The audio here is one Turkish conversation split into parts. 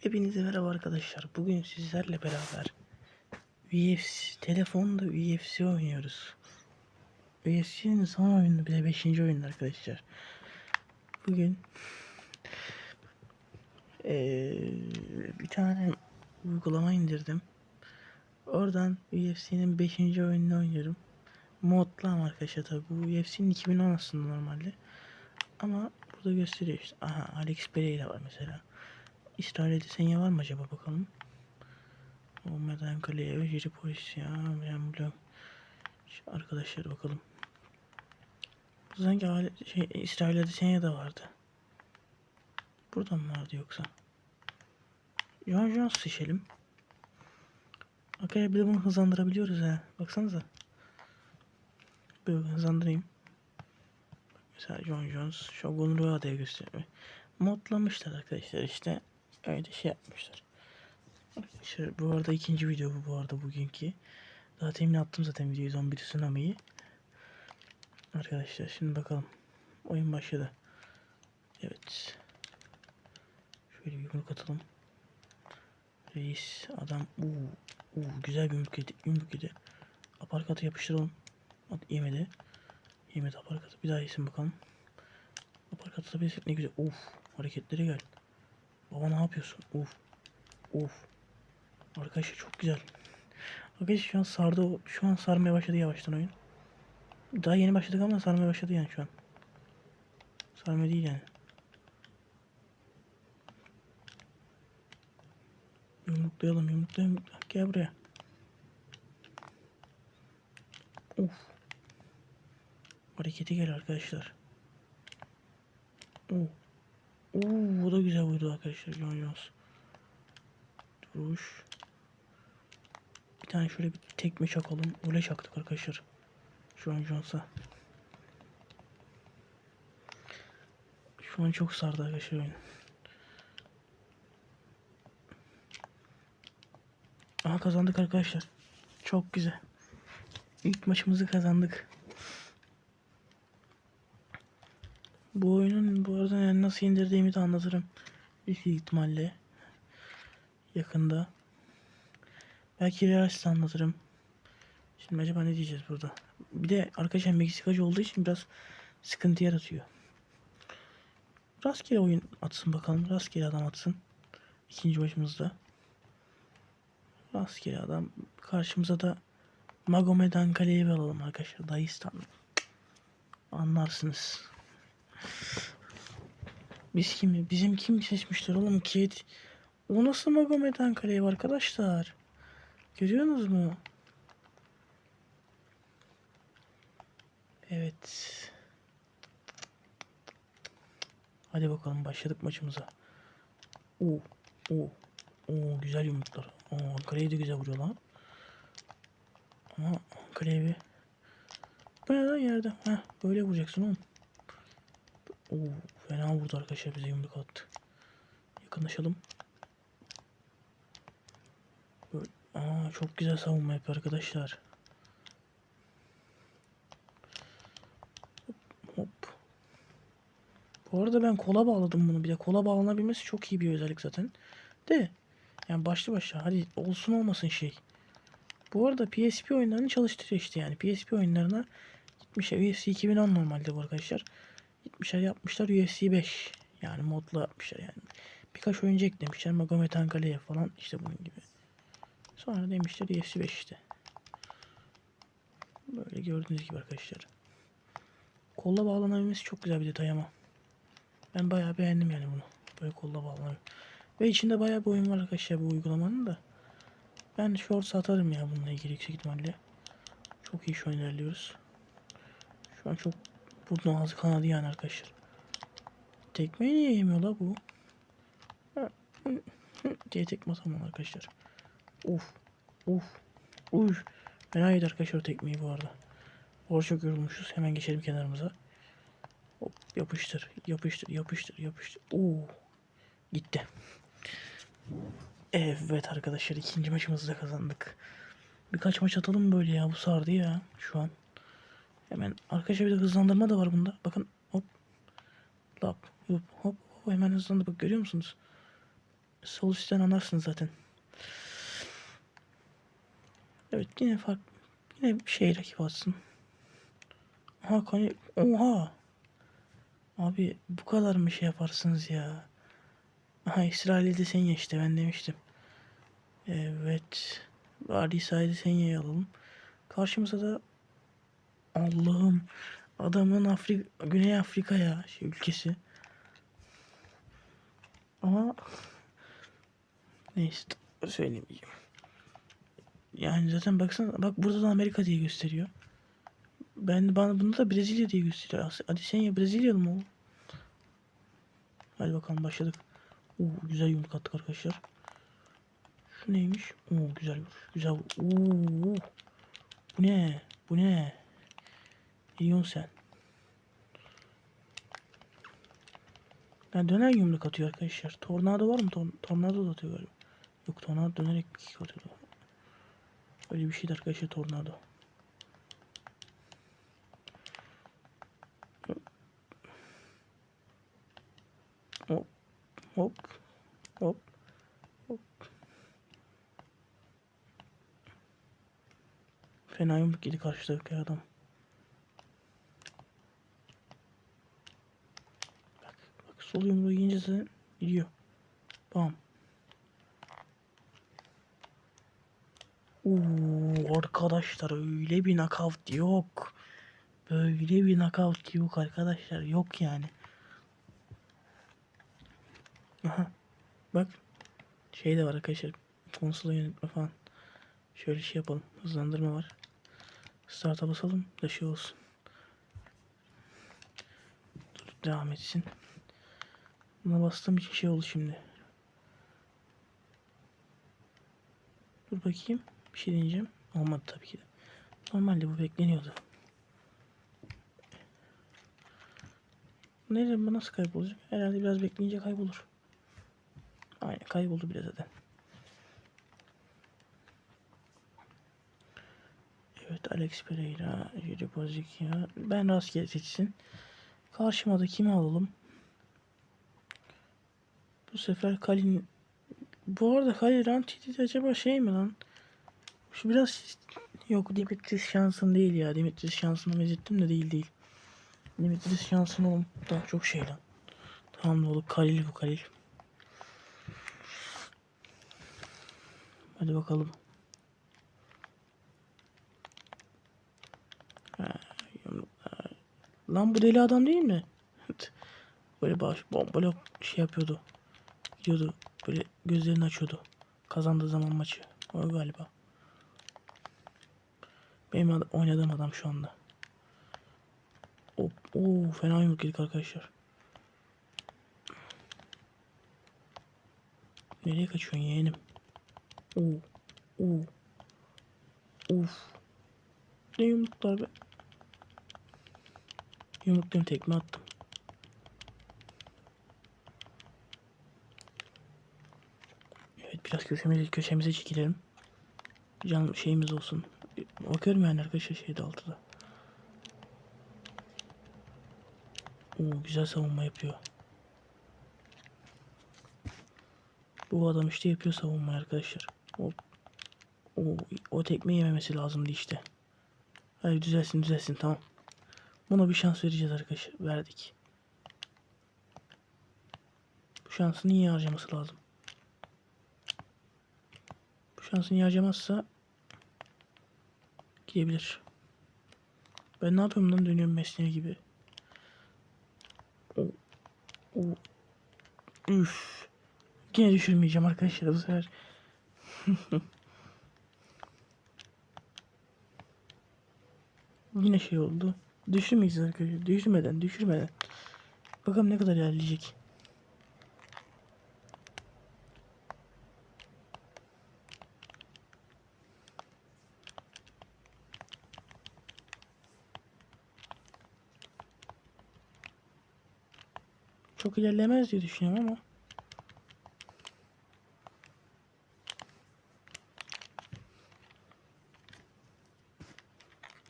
Hepinize merhaba arkadaşlar. Bugün sizlerle beraber UFC, telefonda UFC oynuyoruz. UFC'nin son oyunu bile 5. oyunu arkadaşlar. Bugün eee, bir tane uygulama indirdim. Oradan UFC'nin 5. oyununu oynuyorum. Modlu ama arkadaşlar tabi bu UFC'nin 2010 aslında normalde. Ama burada gösteriyor işte. Aha Alex Pereira var mesela. İsrail Adesanya var mı acaba bakalım. Olmadan kaleye Öjeri polis ya. Ben biliyorum. Arkadaşlar bakalım. Sanki şey, İsrail Adesanya da vardı. Buradan mı vardı yoksa? John Jones seçelim. Arkaya bir de bunu hızlandırabiliyoruz ha. Baksanıza. Böyle hızlandırayım. Mesela John Jones, Shogun Ruada'ya gösteriyor. Modlamışlar arkadaşlar işte. Öyle şey yapmışlar. Arkadaşlar bu arada ikinci video bu bu arada bugünkü. Daha temin attım zaten videoyu zombi tsunami'yi. Arkadaşlar şimdi bakalım. Oyun başladı. Evet. Şöyle bir yumruk atalım. Reis adam uuu uu, güzel bir yumruk yedi. Yumruk yedi. Aparkatı yapıştıralım. At, yemedi. Yemedi aparkatı. Bir daha yesin bakalım. Aparkatı da ne güzel. Uf hareketleri gel. Baba ne yapıyorsun? Uf. Uf. Arkadaşlar çok güzel. Arkadaşlar şu an sardı. Şu an sarmaya başladı yavaştan oyun. Daha yeni başladık ama sarmaya başladı yani şu an. Sarma değil yani. Yumruklayalım yumruklayalım. Gel buraya. Uf. Hareketi gel arkadaşlar. Uf. Oo, bu da güzel vurdu arkadaşlar Jones. Duruş. Bir tane şöyle bir tekme çakalım. Öyle çaktık arkadaşlar. John Jones'a. Şu an çok sardı arkadaşlar oyun. Aha kazandık arkadaşlar. Çok güzel. İlk maçımızı kazandık. Bu oyunun bu arada nasıl indirdiğimi de anlatırım. Büyük ihtimalle. Yakında. Belki realist anlatırım. Şimdi acaba ne diyeceğiz burada? Bir de arkadaşlar Meksikacı olduğu için biraz sıkıntı yaratıyor. Rastgele oyun atsın bakalım. Rastgele adam atsın. İkinci başımızda. Rastgele adam. Karşımıza da Magomed Ankale'yi alalım arkadaşlar. Dayıstan. Anlarsınız. Biz kimi? Bizim kim seçmişler oğlum? Kid. O nasıl Magomed Ankale'yi arkadaşlar? Görüyorsunuz mu? Evet. Hadi bakalım başladık maçımıza. Oo, oo, oo güzel yumruklar. Oo, Ankara'yı da güzel vuruyor lan. Ama Ankara'yı bir... Bu ne lan yerde? Heh, böyle vuracaksın oğlum. Oo, fena vurdu arkadaşlar bize yumruk attı. Yakınlaşalım. Böyle, aa, çok güzel savunma yapıyor arkadaşlar. Hop. Bu arada ben kola bağladım bunu. Bir de kola bağlanabilmesi çok iyi bir özellik zaten. De. Yani başlı başına hadi olsun olmasın şey. Bu arada PSP oyunlarını çalıştırıyor işte yani. PSP oyunlarına gitmişler. UFC 2010 normalde bu arkadaşlar. Gitmişler yapmışlar UFC 5. Yani modla yapmışlar yani. Birkaç oyuncu eklemişler. Magomed Ankale'ye falan işte bunun gibi. Sonra demişler UFC 5 işte. Böyle gördüğünüz gibi arkadaşlar. Kolla bağlanabilmesi çok güzel bir detay ama. Ben bayağı beğendim yani bunu. Böyle kolla bağlanıyor. Ve içinde bayağı bir oyun var arkadaşlar bu uygulamanın da. Ben shorts atarım ya bununla ilgili yüksek ihtimalle. Çok iyi şu ilerliyoruz. Şu an çok burnun ağzı kanadı yani arkadaşlar. Tekmeyi niye yemiyor la bu? Diye tekme atamam arkadaşlar. Uf. Uf. Uf. Fena yedi arkadaşlar tekmeyi bu arada. Orada çok yorulmuşuz. Hemen geçelim kenarımıza. Hop yapıştır. Yapıştır. Yapıştır. Yapıştır. Oo. Gitti. Evet arkadaşlar ikinci maçımızı da kazandık. Birkaç maç atalım böyle ya bu sardı ya şu an. Hemen arkadaşlar bir de hızlandırma da var bunda. Bakın hop. Lap. Hop hop hop hemen hızlandı bak görüyor musunuz? sol üstten anlarsınız zaten. Evet yine fark yine bir şey rakip atsın. Aha kani oha. Abi bu kadar mı şey yaparsınız ya? Aha İsrail'de sen ye işte ben demiştim. Evet. Adi sayede Senya'yı alalım. Karşımıza da Allah'ım adamın Afrika Güney Afrika ya şey, ülkesi. Ama neyse söylemeyeyim. Yani zaten baksana bak burada da Amerika diye gösteriyor. Ben bana bunu da Brezilya diye gösteriyor. Hadi sen ya Brezilyalı mı o? Hadi bakalım başladık. Oo, güzel yumruk attık arkadaşlar. Şu neymiş? Oo güzel vuruş. Güzel. Oo. Bu ne? Bu ne? Ne diyorsun sen? Yani döner yumruk atıyor arkadaşlar. Tornado var mı? Tor- tornado da atıyor galiba. Yok tornado dönerek bir atıyor. Öyle bir şeydi arkadaşlar tornado. Hop. Hop. Hop. Hop. Fena yumruk yedi karşıdaki adam. Bak, bak sol yumruğu yiyince zaten gidiyor. Bam. Oo, arkadaşlar öyle bir knockout yok. Böyle bir knockout yok arkadaşlar. Yok yani. Aha. Bak. Şey de var arkadaşlar. Konsola yönetme falan. Şöyle şey yapalım. Hızlandırma var. Start'a basalım da şey olsun. Dur devam etsin. Buna bastığım için şey oldu şimdi. Dur bakayım. Bir şey deneyeceğim. Olmadı tabii ki de. Normalde bu bekleniyordu. Nerede bu nasıl kaybolacak? Herhalde biraz bekleyince kaybolur. Aynen kayboldu bile zaten. Evet Alex Pereira, Jiri Bozikya. Ben rastgele seçsin. Karşıma da kimi alalım? Bu sefer Kalin... Bu arada Kalin Rantiti acaba şey mi lan? Şu biraz... Yok Dimitris şansın değil ya. Dimitris şansını benzettim de değil değil. Dimitris şansın oğlum. Daha çok şey lan. Tamam olur Kalil bu Kalil. Hadi bakalım. Lan bu deli adam değil mi? Böyle baş bombalı şey yapıyordu. Gidiyordu. Böyle gözlerini açıyordu. Kazandığı zaman maçı. O galiba. Benim ad- oynadığım adam şu anda. Hop, oo, fena yumruk yedik arkadaşlar. Nereye kaçıyorsun yeğenim? Oo. Oo. Uf. Ne yumruklar be. Yumruklarını tekme attım. Evet biraz köşemize, köşemize çekilelim. Can şeyimiz olsun. Bakıyorum yani arkadaşlar şeyde altıda. Oo güzel savunma yapıyor. Bu adam işte yapıyor savunma arkadaşlar. Hop. O, o tekme yememesi lazımdı işte. Hayır düzelsin düzelsin tamam. Buna bir şans vereceğiz arkadaşlar. Verdik. Bu şansını iyi harcaması lazım. Şansını harcamazsa gidebilir. Ben ne yapıyorum lan dönüyorum mesleği gibi. Üf. Yine düşürmeyeceğim arkadaşlar bu sefer. Yine şey oldu. Düşürmeyeceğiz arkadaşlar. Düşürmeden, düşürmeden. Bakalım ne kadar ilerleyecek. Çok ilerlemez diye düşünüyorum ama.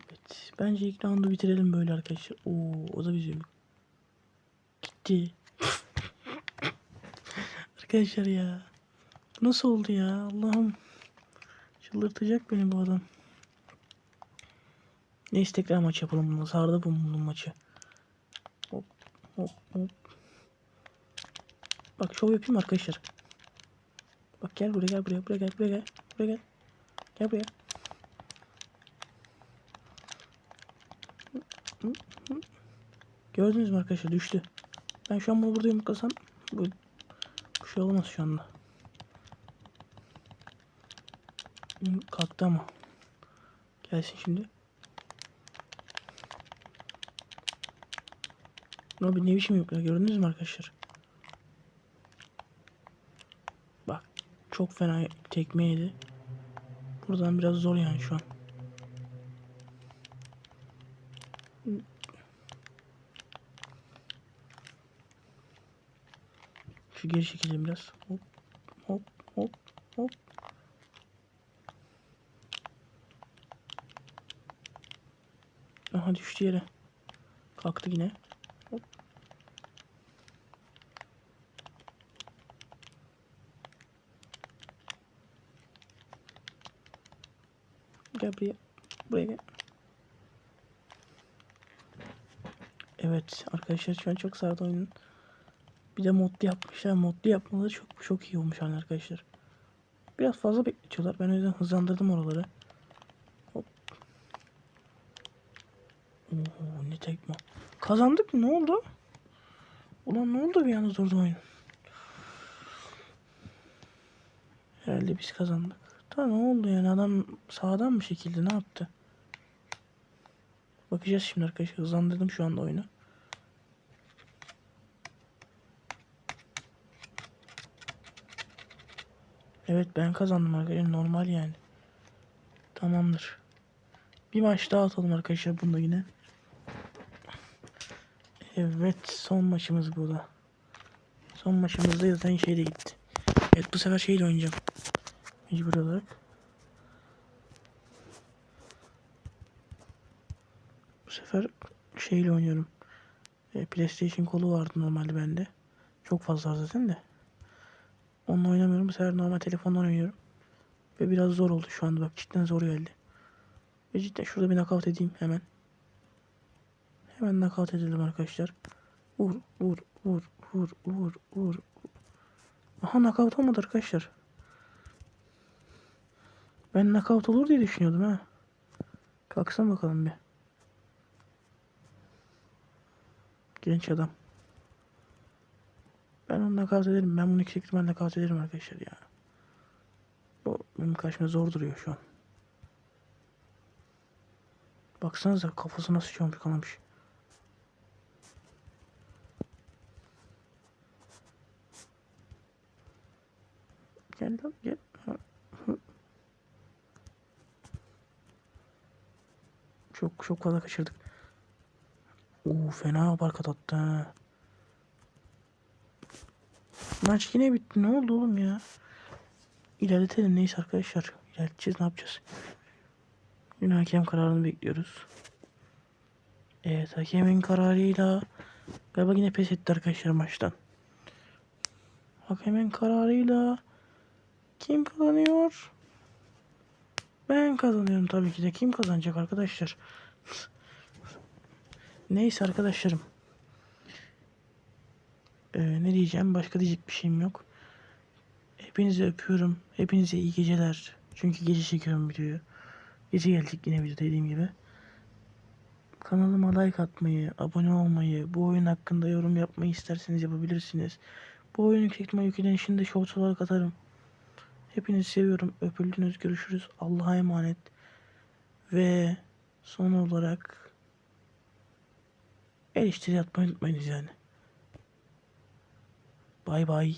Evet. Bence ilk roundu bitirelim böyle arkadaşlar. Oo, o da bizim. Gitti. arkadaşlar ya. nasıl oldu ya? Allah'ım. Çıldırtacak beni bu adam. Neyse tekrar maç yapalım. Sardı bu maçı. Hop hop hop. Bak şov yapayım arkadaşlar. Bak gel buraya gel buraya buraya gel buraya gel. Buraya gel. Gel buraya. Gördünüz mü arkadaşlar düştü. Ben şu an bunu burada yumruklasam bu, bu şey olmaz şu anda. Kalktı ama. Gelsin şimdi. Abi ne biçim yumruklar gördünüz mü arkadaşlar? Bak çok fena tekme yedi. Buradan biraz zor yani şu an. Şu geri çekeceğim biraz. Hop hop hop hop. Aha düştü yere. Kalktı yine. Hop. Gel buraya. Buraya gel. Evet arkadaşlar şu an çok sardı oyunun. Bir de modlu yapmışlar. Modlu yapmaları çok çok iyi olmuş yani arkadaşlar. Biraz fazla bekletiyorlar. Ben o yüzden hızlandırdım oraları. Hop. Oo, ne tekme. Kazandık? Ne oldu? Ulan ne oldu bir anda durdu oyun? Herhalde biz kazandık. Da ne oldu yani adam sağdan mı şekilde ne yaptı? Bakacağız şimdi arkadaşlar. Hızlandırdım şu anda oyunu. Evet ben kazandım arkadaşlar. Normal yani. Tamamdır. Bir maç daha atalım arkadaşlar bunda yine. Evet son maçımız bu da. Son maçımızda zaten şeyde gitti. Evet bu sefer şeyle oynayacağım. Mecbur olarak. Bu sefer şeyle oynuyorum. E, PlayStation kolu vardı normalde bende. Çok fazla zaten de. Onunla oynamıyorum. Bu sefer normal telefondan oynuyorum. Ve biraz zor oldu şu anda bak cidden zor geldi. Ve cidden şurada bir knockout edeyim hemen. Hemen knockout edelim arkadaşlar. Vur vur vur vur vur vur. Aha knockout olmadı arkadaşlar. Ben knockout olur diye düşünüyordum ha. Kalksın bakalım bir. Genç adam. Ben onu nakavt ederim. Ben bunu yüksek ihtimalle nakavt ederim arkadaşlar ya. Bu benim karşıma zor duruyor şu an. Baksanıza kafası nasıl çomur kanamış. Gel lan gel. Ha, hı. Çok çok fazla kaçırdık. Oo fena barkat attı. Maç yine bitti. Ne oldu oğlum ya? İlerletelim neyse arkadaşlar. İlerleteceğiz ne yapacağız? Yine hakem kararını bekliyoruz. Evet hakemin kararıyla galiba yine pes etti arkadaşlar maçtan. Hakemin kararıyla kim kazanıyor? Ben kazanıyorum tabii ki de. Kim kazanacak arkadaşlar? Neyse arkadaşlarım. Ee, ne diyeceğim? Başka diyecek bir şeyim yok. Hepinizi öpüyorum. Hepinize iyi geceler. Çünkü gece çekiyorum videoyu. Gece geldik yine video dediğim gibi. Kanalıma like atmayı, abone olmayı, bu oyun hakkında yorum yapmayı isterseniz yapabilirsiniz. Bu oyunu yüksek ihtimal yüklenişinde shorts olarak atarım. Hepinizi seviyorum. Öpüldünüz. Görüşürüz. Allah'a emanet. Ve son olarak eleştiri atmayı unutmayınız yani. Bay bay.